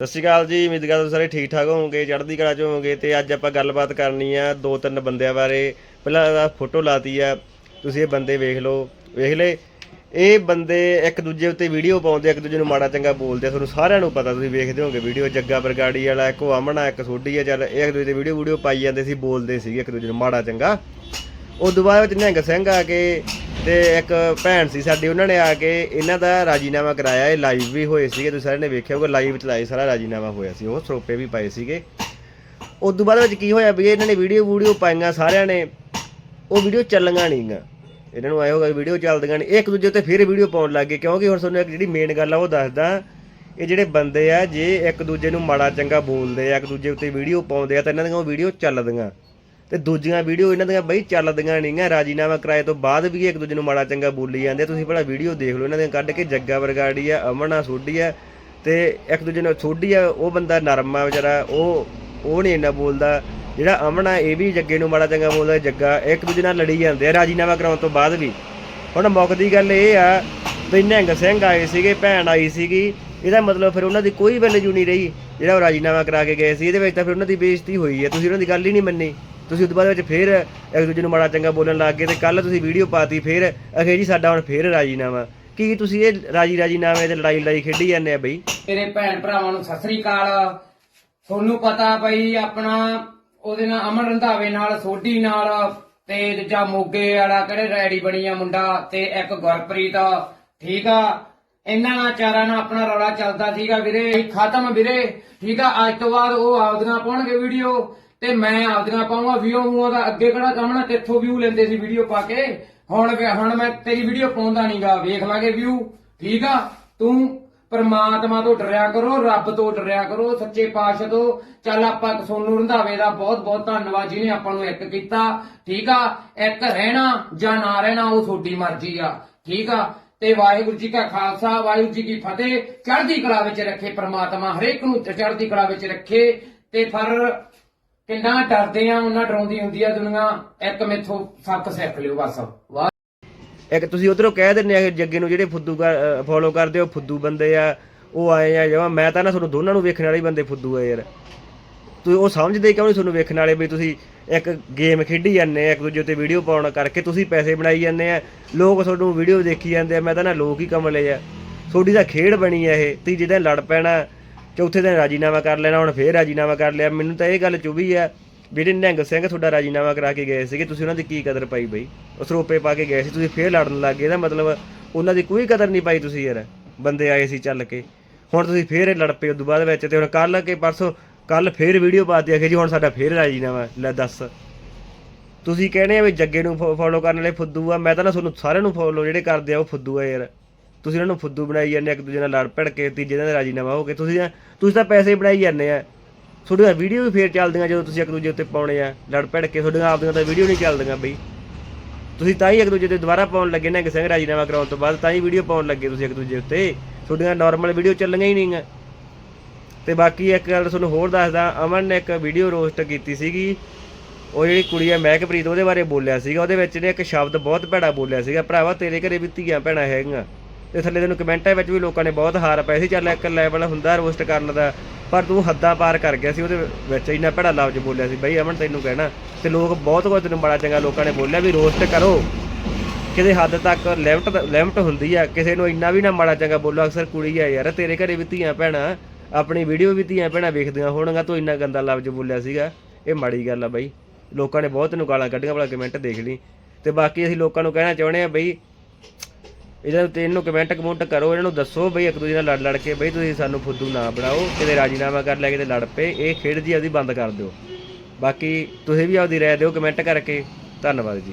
ਸਤਿ ਸ਼੍ਰੀ ਅਕਾਲ ਜੀ, ਉਮੀਦ ਕਰਦਾ ਤੁਸੀਂ ਸਾਰੇ ਠੀਕ ਠਾਕ ਹੋਵੋਗੇ, ਚੜ੍ਹਦੀ ਕਲਾ ਚ ਹੋਵੋਗੇ ਤੇ ਅੱਜ ਆਪਾਂ ਗੱਲਬਾਤ ਕਰਨੀ ਆ ਦੋ ਤਿੰਨ ਬੰਦਿਆਂ ਬਾਰੇ। ਪਹਿਲਾਂ ਇਹਦਾ ਫੋਟੋ ਲਾਤੀ ਆ, ਤੁਸੀਂ ਇਹ ਬੰਦੇ ਵੇਖ ਲਓ, ਵੇਖ ਲੈ ਇਹ ਬੰਦੇ ਇੱਕ ਦੂਜੇ ਉੱਤੇ ਵੀਡੀਓ ਪਾਉਂਦੇ ਇੱਕ ਦੂਜੇ ਨੂੰ ਮਾੜਾ ਚੰਗਾ ਬੋਲਦੇ ਆ, ਤੁਹਾਨੂੰ ਸਾਰਿਆਂ ਨੂੰ ਪਤਾ, ਤੁਸੀਂ ਵੇਖਦੇ ਹੋਗੇ ਵੀਡੀਓ, ਜੱਗਾ ਬਰਗਾੜੀ ਵਾਲਾ, ਇੱਕ ਉਹ ਅਮਨਾ ਇੱਕ ਸੋਢੀ ਆ, ਚੱਲ ਇਹ ਇੱਕ ਦੂਜੇ ਤੇ ਵੀਡੀਓ ਵੀਡੀਓ ਪਾਈ ਜਾਂਦੇ ਸੀ, ਬੋਲਦੇ ਸੀਗੇ ਇੱਕ ਦੂਜੇ ਨੂੰ ਮਾੜਾ ਚੰਗਾ। ਉਸ ਤੋਂ ਬਾਅਦ ਵਿੱਚ ਨਿਹੰਗ ਸਿੰਘ ਆ ਕੇ ਤੇ ਇੱਕ ਭੈਣ ਸੀ ਸਾਡੀ, ਉਹਨਾਂ ਨੇ ਆ ਕੇ ਇਹਨਾਂ ਦਾ ਰਾਜੀਨਾਮਾ ਕਰਾਇਆ। ਇਹ ਲਾਈਵ ਵੀ ਹੋਏ ਸੀਗੇ, ਤੁਸੀਂ ਸਾਰਿਆਂ ਨੇ ਵੇਖਿਆ ਹੋਊਗਾ ਲਾਈਵ ਚਲਾਏ ਸਾਰਾ ਰਾਜੀਨਾਮਾ ਹੋਇਆ ਸੀ। ਉਹ ਸਰੋਪੇ ਵੀ ਪਾਏ ਸੀਗੇ। ਉਸ ਤੋਂ ਬਾਅਦ ਵਿੱਚ ਕੀ ਹੋਇਆ ਵੀ ਇਹਨਾਂ ਨੇ ਵੀਡੀਓ ਵੀਡੀਓ ਪਾਈਆਂ ਸਾਰਿਆਂ ਨੇ, ਉਹ ਵੀਡੀਓ ਚੱਲੀਆਂ ਨਹੀਂਗਾ ਇਹਨਾਂ ਨੂੰ ਆਇਆ ਹੋਗਾ ਵੀਡੀਓ ਚੱਲਦੀਆਂ ਨੇ। ਇੱਕ ਦੂਜੇ ਉੱਤੇ ਫਿਰ ਵੀਡੀਓ ਪਾਉਣ ਲੱਗ ਗਏ, ਕਿਉਂਕਿ ਹੁਣ ਤੁਹਾਨੂੰ ਇੱਕ ਜਿਹੜੀ ਮੇਨ ਗੱਲ ਆ, ਉਹ ਦੱਸਦਾ, ਇਹ ਜਿਹੜੇ ਬੰਦੇ ਆ, ਜੇ ਇੱਕ ਦੂਜੇ ਨੂੰ ਮਾੜਾ ਚੰਗਾ ਬੋਲਦੇ ਆ, ਇੱਕ ਦੂਜੇ ਉੱਤੇ ਵੀਡੀਓ ਪਾਉਂਦੇ ਆ, ਤਾਂ ਇਹਨਾਂ ਦੀਆਂ ਉਹ ਵੀਡੀਓ ਚੱਲਦੀਆਂ। ਤੇ ਦੂਜੀਆਂ ਵੀਡੀਓ ਇਹਨਾਂ ਦੀਆਂ ਬਈ ਚੱਲਦੀਆਂ ਨਹੀਂਆਂ, ਰਾਜੀਨਾਮਾ ਕਰਾਏ ਤੋਂ ਬਾਅਦ ਵੀ ਇੱਕ ਦੂਜੇ ਨੂੰ ਮਾੜਾ ਚੰਗਾ ਬੋਲੀ ਜਾਂਦੇ ਆ। ਤੁਸੀਂ ਭਲਾ ਵੀਡੀਓ ਦੇਖ ਲਓ, ਇਹਨਾਂ ਦੀਆਂ ਕੱਢ ਕੇ ਜੱਗਾ ਵਰਗਾੜੀ ਆ, ਅਮਨ ਆ, ਸੋਢੀ ਆ, ਤੇ ਇੱਕ ਦੂਜੇ ਨਾਲ ਸੋਢੀ ਆ, ਉਹ ਬੰਦਾ ਨਰਮ ਆ ਵਿਚਾਰਾ, ਉਹ ਉਹ ਨਹੀਂ ਇੰਨਾ ਬੋਲਦਾ। ਜਿਹੜਾ ਅਮਨ ਆ, ਇਹ ਵੀ ਜੱਗੇ ਨੂੰ ਮਾੜਾ ਚੰਗਾ ਬੋਲਦਾ, ਜੱਗਾ ਇੱਕ ਦੂਜੇ ਨਾਲ ਲੜੀ ਜਾਂਦੇ ਆ, ਰਾਜੀਨਾਮਾ ਕਰਾਉਣ ਤੋਂ ਬਾਅਦ ਵੀ। ਹੁਣ ਮੁੱਖ ਦੀ ਗੱਲ ਇਹ ਆ ਵੀ ਨਿਹੰਗ ਸਿੰਘ ਆਏ ਸੀਗੇ, ਭੈਣ ਆਈ ਸੀਗੀ, ਇਹਦਾ ਮਤਲਬ ਫਿਰ ਉਹਨਾਂ ਦੀ ਕੋਈ ਵੈਲਿਊ ਨਹੀਂ ਰਹੀ। ਜਿਹੜਾ ਉਹ ਰਾਜੀਨਾਮਾ ਕਰਾ ਕੇ ਗਏ ਸੀ, ਇਹਦੇ ਵਿੱਚ ਤਾਂ ਫਿਰ ਉਹਨਾਂ ਦੀ ਬੇਇੱਜ਼ਤੀ ਹੋਈ ਹੈ ਤੁਸੀਂ ਉਹਨਾਂ ਦੀ ਗੱਲ ਹੀ ਨਹੀਂ ਮੰਨੀ। ਤੁਸੀਂ ਉਸ ਤੋਂ ਬਾਅਦ ਵਿੱਚ ਫਿਰ ਇੱਕ ਦੂਜੇ ਨੂੰ ਮਾੜਾ ਚੰਗਾ ਬੋਲਣ ਲੱਗ ਗਏ ਤੇ ਕੱਲ ਤੁਸੀਂ ਵੀਡੀਓ ਪਾਤੀ, ਫਿਰ ਅਖੇ ਜੀ ਸਾਡਾ ਹੁਣ ਫਿਰ ਰਾਜੀਨਾਮਾ। ਕੀ ਤੁਸੀਂ ਇਹ ਰਾਜੀ ਰਾਜੀਨਾਮੇ ਤੇ ਲੜਾਈ ਲੜਾਈ ਖੇਡੀ ਜਾਂਦੇ ਆ ਬਈ? ਮੇਰੇ ਭੈਣ ਭਰਾਵਾਂ ਨੂੰ ਸਤਿ ਸ੍ਰੀ ਅਕਾਲ। ਤੁਹਾਨੂੰ ਪਤਾ ਬਈ ਆਪਣਾ ਉਹਦੇ ਨਾਲ ਅਮਨ ਰੰਧਾਵੇ ਨਾਲ, ਸੋਢੀ ਨਾਲ ਤੇ ਦੂਜਾ ਮੋਗੇ ਵਾਲਾ ਕਿਹੜੇ ਰੈਡੀ ਬਣੀ ਆ ਮੁੰਡਾ ਤੇ ਇੱਕ ਗੁਰਪ੍ਰੀਤ। ਠੀਕ ਆ? ਇਹਨਾਂ ਚਾਰਾਂ ਨਾਲ ਆਪਣਾ ਰੌਲਾ ਚੱਲਦਾ ਸੀਗਾ ਵੀਰੇ, ਖਤਮ ਵੀਰੇ। ਠੀਕ ਆ? ਅੱਜ ਤੋਂ ਬਾਅਦ ਉਹ ਆਪਦੀਆਂ ਪਾਉਣਗੇ ਵੀਡੀਓ। ਤੇ ਮੈਂ ਆਪਦੀਆਂ ਪਾਉਂਗਾ ਵੀਡੀਓ ਨੂੰ, ਉਹਦਾ ਅੱਗੇ ਕਿਹੜਾ ਕੰਮ ਨਾ, ਤੇਥੋਂ ਵਿਊ ਲੈਂਦੇ ਸੀ ਵੀਡੀਓ ਪਾ ਕੇ। ਹੁਣ ਹੁਣ ਮੈਂ ਤੇਰੀ ਵੀਡੀਓ ਪਾਉਂਦਾ ਨਹੀਂਗਾ ਵੇਖ ਲਾਂਗੇ ਵਿਊ ਠੀਕ ਆ? ਤੂੰ ਪਰਮਾਤਮਾ ਤੋਂ ਡਰਿਆ ਕਰੋ, ਰੱਬ ਤੋਂ ਡਰਿਆ ਕਰੋ, ਸੱਚੇ ਪਾਤਸ਼ਾਹ ਤੋਂ। ਚੱਲ ਆਪਾਂ ਸੋਨੂੰ ਰੰਧਾਵੇ ਦਾ ਬਹੁਤ ਬਹੁਤ ਧੰਨਵਾਦ ਜਿਹਨੇ ਆਪਾਂ ਨੂੰ ਇੱਕ ਕੀਤਾ। ਠੀਕ ਆ? ਇੱਕ ਰਹਿਣਾ ਜਾਂ ਨਾ ਰਹਿਣਾ, ਉਹ ਤੁਹਾਡੀ ਮਰਜ਼ੀ ਆ। ਠੀਕ ਆ? ਤੇ ਵਾਹਿਗੁਰੂ ਜੀ ਕਾ ਖਾਲਸਾ, ਵਾਹਿਗੁਰੂ ਜੀ ਕੀ ਫਤਿਹ। ਚੜ੍ਹਦੀ ਕਲਾ ਵਿੱਚ ਰੱਖੇ ਪ੍ਰਮਾਤਮਾ, ਹਰੇਕ ਨੂੰ ਚੜ੍ਹਦੀ ਕਲਾ ਵਿੱਚ ਰੱਖੇ। ਤੇ ਫਰ ਕਿੰਨਾ ਡਰਦੇ ਆ ਉਹਨਾਂ ਡਰਾਉਂਦੀ ਹੁੰਦੀ ਆ ਦੁਨੀਆ। ਇੱਕ ਮੇਥੋਂ ਸੱਤ ਸਿੱਖ ਲਿਓ ਬਸ। ਵਾਹ। ਇੱਕ ਤੁਸੀਂ ਉਧਰੋਂ ਕਹਿ ਦਿੰਦੇ ਆ ਕਿ ਜੱਗੇ ਨੂੰ ਜਿਹੜੇ ਫੁੱਦੂ ਫੋਲੋ ਕਰਦੇ ਆ, ਫੁੱਦੂ ਬੰਦੇ ਆ ਉਹ ਆਏ ਆ ਜਮਾ। ਮੈਂ ਤਾਂ ਨਾ ਤੁਹਾਨੂੰ ਦੋਨਾਂ ਨੂੰ ਵੇਖਣ ਵਾਲੇ ਬੰਦੇ ਫੁੱਦੂ ਆ ਯਾਰ। ਤੁਸੀਂ ਉਹ ਸਮਝਦੇ ਕਿਉਂ ਨਹੀਂ ਤੁਹਾਨੂੰ ਵੇਖਣ ਵਾਲੇ ਵੀ ਤੁਸੀਂ ਇੱਕ ਗੇਮ ਖੇਡੀ ਜਾਂਦੇ ਆ ਇੱਕ ਦੂਜੇ ਤੇ ਵੀਡੀਓ ਪਾਉਣ ਕਰਕੇ ਤੁਸੀਂ ਪੈਸੇ ਬਣਾਈ ਜਾਂਦੇ ਆ। ਲੋਕ ਤੁਹਾਨੂੰ ਵੀਡੀਓ ਦੇਖੀ ਜਾਂਦੇ ਆ ਮੈਂ ਤਾਂ ਨਾ ਲੋਕ ਹੀ ਕਮਲੇ ਆ। ਤੁਹਾਡੀ ਤਾਂ ਖੇਡ ਬਣੀ ਆ ਇਹ ਤੁਸੀਂ ਜਿਹਦਾ ਲੜ ਪੈਣਾ ਚੌਥੇ ਦਿਨ ਰਾਜੀਨਾਮਾ ਕਰ ਲੈਣਾ, ਹੁਣ ਫੇਰ ਰਾਜੀਨਾਮਾ ਕਰ ਲਿਆ। ਮੈਨੂੰ ਤਾਂ ਇਹ ਗੱਲ ਚੁਭੀ ਆ ਜਿਹੜੇ ਨਿਹੰਗ ਸਿੰਘ ਤੁਹਾਡਾ ਰਾਜੀਨਾਮਾ ਕਰਾ ਕੇ ਗਏ ਸੀਗੇ, ਤੁਸੀਂ ਉਹਨਾਂ ਦੀ ਕੀ ਕਦਰ ਪਾਈ ਬਈ? ਉਹ ਸਰੋਪੇ ਪਾ ਕੇ ਗਏ ਸੀ, ਤੁਸੀਂ ਫੇਰ ਲੜਨ ਲੱਗ ਗਏ। ਇਹਦਾ ਮਤਲਬ ਉਹਨਾਂ ਦੀ ਕੋਈ ਕਦਰ ਨਹੀਂ ਪਾਈ ਤੁਸੀਂ ਯਾਰ, ਬੰਦੇ ਆਏ ਸੀ ਚੱਲ ਕੇ। ਹੁਣ ਤੁਸੀਂ ਫੇਰ ਲੜ ਪਏ ਉਦੋਂ ਬਾਅਦ ਵਿੱਚ ਤੇ ਹੁਣ ਕੱਲ ਕੇ ਪਰਸੋਂ ਕੱਲ ਫੇਰ ਵੀਡੀਓ ਪਾਤੀ ਆ ਕਿ ਜੀ ਹੁਣ ਸਾਡਾ ਫੇਰ ਰਾਜੀਨਾਮਾ, ਲੈ ਦੱਸ। ਤੁਸੀਂ ਕਹਿੰਦੇ ਆ ਵੀ ਜੱਗੇ ਨੂੰ ਫੋਲੋ ਕਰਨ ਵਾਲੇ ਫੁੱਦੂ ਆ, ਮੈਂ ਤਾਂ ਨਾ ਤੁਹਾਨੂੰ ਸਾਰਿਆਂ ਨੂੰ ਫੋਲੋ ਜਿਹੜੇ ਕਰਦੇ ਆ, ਉਹ ਫੁੱਦੂ ਆ ਯਾਰ। ਤੁਸੀਂ ਉਹਨਾਂ ਨੂੰ ਫੁੱਦੂ ਬਣਾਈ ਜਾਂਦੇ ਆ, ਇੱਕ ਦੂਜੇ ਨਾਲ ਲੜ ਭੜ ਕੇ ਤੀਜੇ ਦਿਨ ਰਾਜੀਨਾਮਾ ਹੋ ਕੇ। ਤੁਸੀਂ ਤੁਸੀਂ ਤਾਂ ਪੈਸੇ ਬਣਾਈ ਜਾਂਦੇ ਆ। ਤੁਹਾਡੀਆਂ ਵੀਡੀਓ ਵੀ ਫੇਰ ਚੱਲਦੀਆਂ ਜਦੋਂ ਤੁਸੀਂ ਇੱਕ ਦੂਜੇ ਉੱਤੇ ਪਾਉਣੇ ਆ ਲੜ ਭੜ ਕੇ। ਤੁਹਾਡੀਆਂ ਆਪਦੀਆਂ ਤਾਂ ਵੀਡੀਓ ਨਹੀਂ ਚੱਲਦੀਆਂ ਬਈ। ਤੁਸੀਂ ਤਾਂ ਹੀ ਇੱਕ ਦੂਜੇ ਤੇ ਦੁਬਾਰਾ ਪਾਉਣ ਲੱਗੇ ਨੇ ਕਿ ਸਿੰਘ ਰਾਜੀਨਾਮਾ ਕਰਾਉਣ ਤੋਂ ਬਾਅਦ ਤਾਂ ਹੀ ਵੀਡੀਓ ਪਾਉਣ ਲੱਗੇ ਤੁਸੀਂ ਇੱਕ ਦੂਜੇ ਉੱਤੇ। ਤੁਹਾਡੀਆਂ ਨਾਰਮਲ ਵੀਡੀਓ ਚੱਲੀਆਂ ਹੀ ਨਹੀਂਗਾ ਤੇ ਬਾਕੀ ਇੱਕ ਗੱਲ ਤੁਹਾਨੂੰ ਹੋਰ ਦੱਸਦਾ ਅਮਨ ਨੇ ਇੱਕ ਵੀਡੀਓ ਰੋਸਟ ਕੀਤੀ ਸੀਗੀ। ਉਹ ਜਿਹੜੀ ਕੁੜੀ ਆ ਮਹਿਕਪ੍ਰੀਤ ਉਹਦੇ ਬਾਰੇ ਬੋਲਿਆ ਸੀਗਾ। ਉਹਦੇ ਵਿੱਚ ਨੇ ਇੱਕ ਸ਼ਬਦ ਬਹੁਤ ਭੈੜਾ ਬੋਲਿਆ ਸੀਗਾ। ਭਰਾਵਾ ਤੇਰੇ ਘਰੇ ਵੀ ਧੀਆਂ ਭੈਣਾਂ ਹੈਗੀਆਂ। ਤੇ ਥੱਲੇ ਤੈਨੂੰ ਕਮੈਂਟਾਂ ਵਿੱਚ ਵੀ ਲੋਕਾਂ ਨੇ ਬਹੁਤ ਹਾਰ ਪਏ ਸੀ, ਚੱਲ ਇੱਕ ਲੈਵਲ ਹੁੰਦਾ ਰੋਸਟ ਕਰਨ ਦਾ, ਪਰ ਤੂੰ ਹੱਦਾਂ ਪਾਰ ਕਰ ਗਿਆ ਸੀ, ਉਹਦੇ ਵਿੱਚ ਇੰਨਾ ਭੈੜਾ ਲਫ਼ਜ਼ ਬੋਲਿਆ ਸੀ, ਬਈ ਅਮਨ ਤੈਨੂੰ ਕਹਿਣਾ, ਤੇ ਲੋਕ ਬਹੁਤ ਕੁਝ ਤੈਨੂੰ ਬੜਾ ਚੰਗਾ ਲੋਕਾਂ ਨੇ ਬੋਲਿਆ ਵੀ ਰੋਸਟ ਕਰੋ। ਕਿਸੇ ਹੱਦ ਤੱਕ ਲਿਮਟ ਲਿਮਟ ਹੁੰਦੀ ਆ, ਕਿਸੇ ਨੂੰ ਇੰਨਾ ਵੀ ਨਾ ਮਾੜਾ ਚੰਗਾ ਬੋਲੋ, ਅਕਸਰ ਕੁੜੀ ਆ ਯਾਰ, ਤੇਰੇ ਘਰੇ ਵੀ ਧੀਆਂ ਭੈਣਾਂ, ਆਪਣੀ ਵੀਡੀਓ ਵੀ ਧੀਆਂ ਭੈਣਾਂ ਵੇਖਦੀਆਂ ਹੋਣਗੀਆਂ, ਤੂੰ ਇੰਨਾ ਗੰਦਾ ਲਫ਼ਜ਼ ਬੋਲਿਆ ਸੀਗਾ, ਇਹ ਮਾੜੀ ਗੱਲ ਆ ਬਾਈ। ਲੋਕਾਂ ਨੇ ਬਹੁਤ ਤੈਨੂੰ ਗਾਲਾਂ ਕੱਢੀਆਂ, ਭਲਾ ਕਮੈਂਟ ਦੇਖ ਲਈ। ਤੇ ਬਾਕੀ ਅਸੀਂ ਲੋਕਾਂ ਨੂੰ ਕਹਿਣਾ ਚਾਹੁੰਦੇ ਆ ਬਈ ਇਹਦਾ ਤੇ ਇਹਨੂੰ ਕਮੈਂਟ ਕਮੈਂਟ ਕਰੋ, ਇਹਨਾਂ ਨੂੰ ਦੱਸੋ ਬਈ ਇੱਕ ਦੂਜੇ ਨਾਲ ਲੜ ਲੜ ਕੇ ਬਈ ਤੁਸੀਂ ਸਾਨੂੰ ਫੁੱਦੂ ਨਾ ਬਣਾਓ, ਕਿਤੇ ਰਾਜੀਨਾਮਾ ਕਰ ਲੈ, ਕਿਤੇ ਲੜ ਪਏ, ਇਹ ਖੇਡ ਜੀ ਆਪਦੀ ਬੰਦ ਕਰ ਦਿਓ। ਬਾਕੀ ਤੁਸੀਂ ਵੀ ਆਪਦੀ ਰਾਏ ਦਿਓ ਕਮੈਂਟ ਕਰਕੇ। ਧੰਨਵਾਦ ਜੀ।